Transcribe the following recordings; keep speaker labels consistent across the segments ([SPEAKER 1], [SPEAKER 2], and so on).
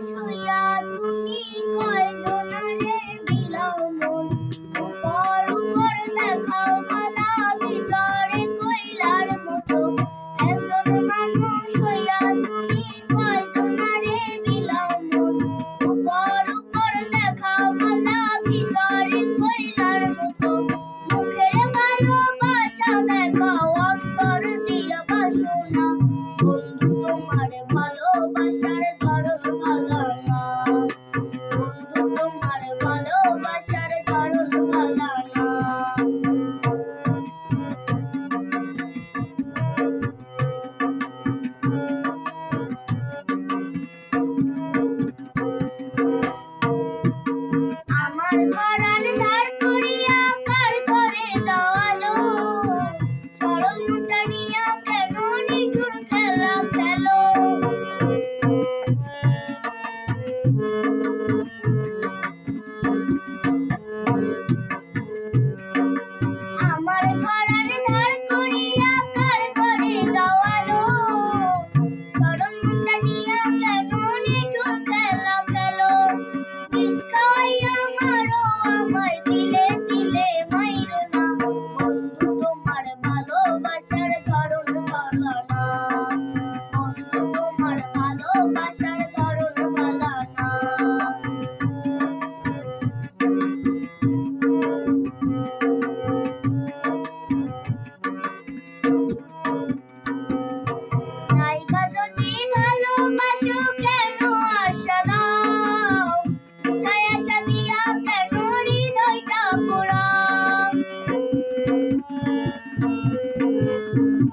[SPEAKER 1] শুইয়া তুমি কয়জনারে thank you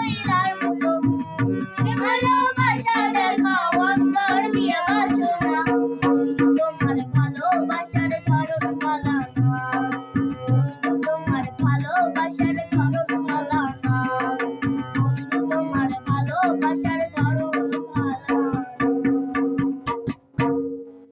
[SPEAKER 1] Later.